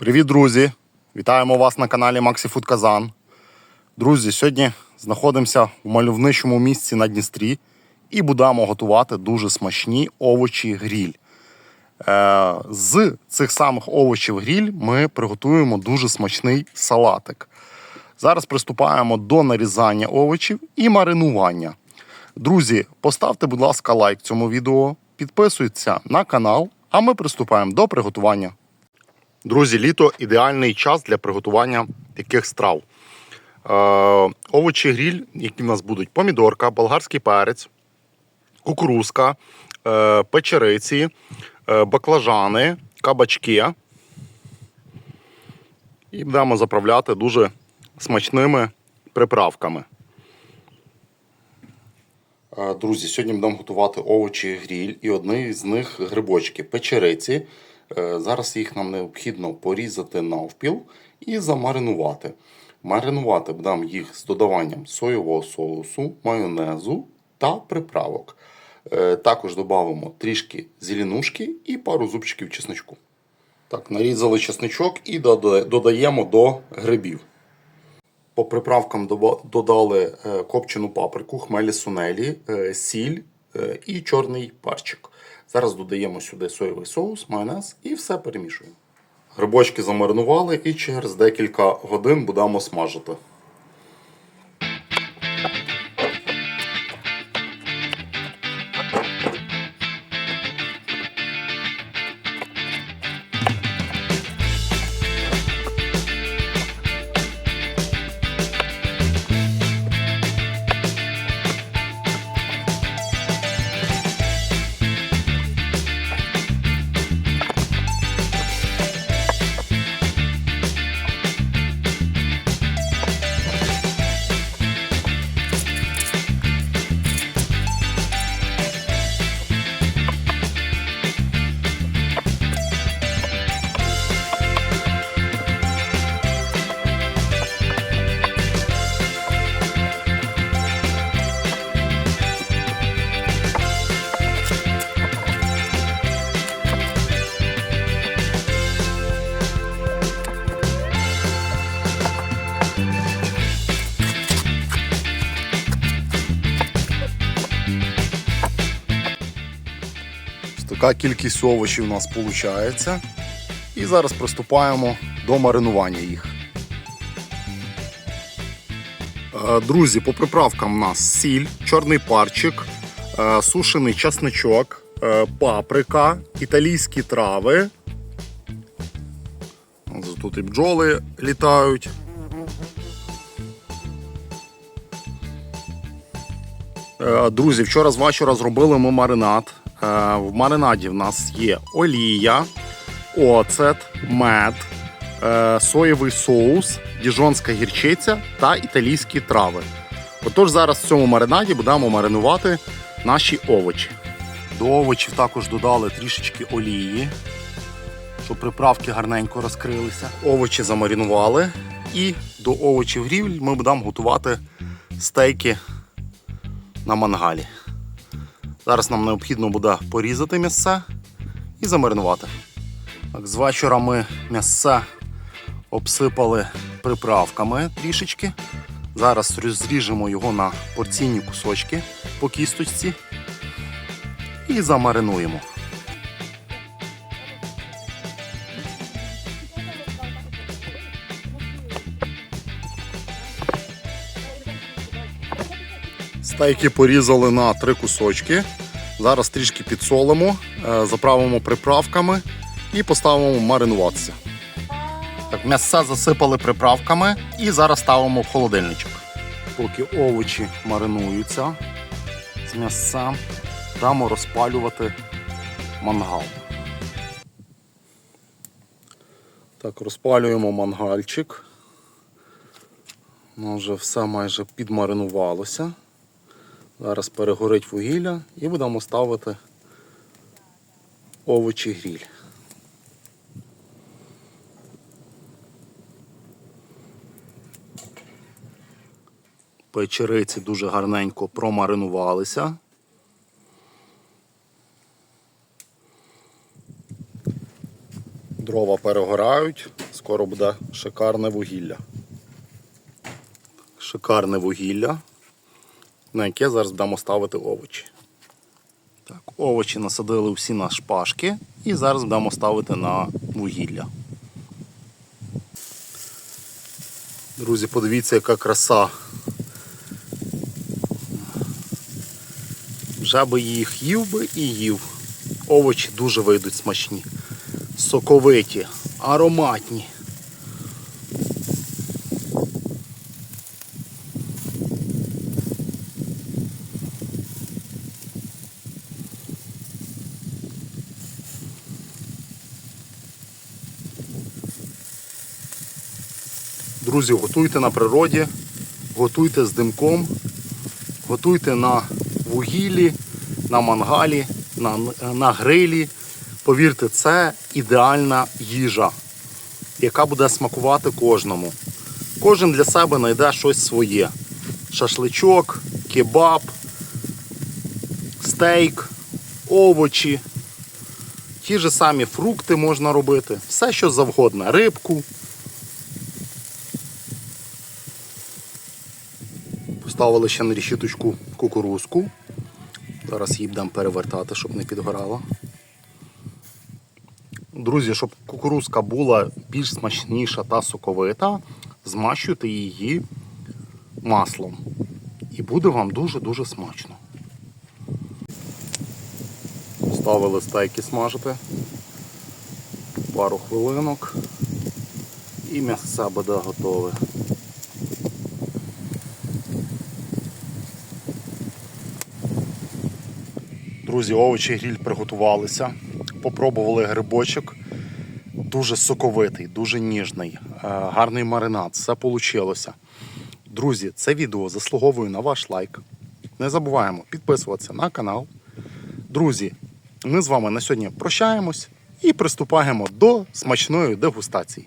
Привіт, друзі! Вітаємо вас на каналі Maxi Food Казан. Друзі, сьогодні знаходимося в мальовничому місці на Дністрі і будемо готувати дуже смачні овочі гріль. Е, з цих самих овочів гріль ми приготуємо дуже смачний салатик. Зараз приступаємо до нарізання овочів і маринування. Друзі, поставте, будь ласка, лайк цьому відео, підписуйтеся на канал, а ми приступаємо до приготування. Друзі, літо ідеальний час для приготування таких страв. Е, овочі гріль, які в нас будуть: помідорка, болгарський перець, кукурузка, е, печериці, е, баклажани, кабачки. І будемо заправляти дуже смачними приправками. Е, Друзі, сьогодні будемо готувати овочі гріль і одні з них грибочки, печериці. Е, Зараз їх нам необхідно порізати навпіл і замаринувати. Маринувати будемо їх з додаванням соєвого соусу, майонезу та приправок. Е, Також додамо трішки зеленушки і пару зубчиків чесночку. Так, нарізали чесничок і додаємо до грибів. По приправкам додали е, копчену паприку, хмелі сунелі, сіль і чорний парчик. Зараз додаємо сюди соєвий соус, майонез і все перемішуємо. Грибочки замаринували і через декілька годин будемо смажити. Така кількість овочів у нас виходить. І зараз приступаємо до маринування їх. Е, Друзі, по приправкам у нас сіль, чорний парчик, е, сушений часничок, е, паприка, італійські трави. Тут і бджоли літають. Друзі, вчора з вечора зробили ми маринад. Е, В маринаді в нас є олія, оцет, мед, е, соєвий соус, діжонська гірчиця та італійські трави. Отож, зараз в цьому маринаді будемо маринувати наші овочі. До овочів також додали трішечки олії, щоб приправки гарненько розкрилися. Овочі замаринували. І до овочів гріль ми будемо готувати стейки на мангалі. Зараз нам необхідно буде порізати м'ясце і замаринувати. Так, з вечора ми м'ясце обсипали приправками трішечки. Зараз розріжемо його на порційні кусочки по кісточці і замаринуємо. Стейки порізали на три кусочки. Зараз трішки підсолимо, е, заправимо приправками і поставимо маринуватися. Так, м'ясце засипали приправками і зараз ставимо в холодильничок. Поки овочі маринуються з м'ясцем, дамо розпалювати мангал. Так, розпалюємо мангальчик. Ну, вже все майже підмаринувалося. Зараз перегорить вугілля і будемо ставити овочі гріль. Печериці дуже гарненько промаринувалися. Дрова перегорають, скоро буде шикарне вугілля. Шикарне вугілля, на яке зараз будемо ставити овочі. Так, овочі насадили всі на шпажки і зараз будемо ставити на вугілля. Друзі, подивіться, яка краса. Вже би їх їв би і їв. Овочі дуже вийдуть смачні, соковиті, ароматні. Друзі, готуйте на природі, готуйте з димком, готуйте на вугіллі, на мангалі, на, на грилі. Повірте, це ідеальна їжа, яка буде смакувати кожному. Кожен для себе знайде щось своє. Шашличок, кебаб, стейк, овочі, ті ж самі фрукти можна робити, все що завгодно, рибку. Поставили ще на решіточку кукурузку. Зараз її будемо перевертати, щоб не підгорала. Друзі, щоб кукурузка була більш смачніша та соковита, змащуйте її маслом. І буде вам дуже-дуже смачно. Ставили стейки смажити. Пару хвилинок. І м'ясо буде готове. Друзі, овочі гріль приготувалися. Попробували грибочок. Дуже соковитий, дуже ніжний, е, гарний маринад. Все вийшло. Друзі, це відео заслуговує на ваш лайк. Не забуваємо підписуватися на канал. Друзі, ми з вами на сьогодні прощаємось і приступаємо до смачної дегустації.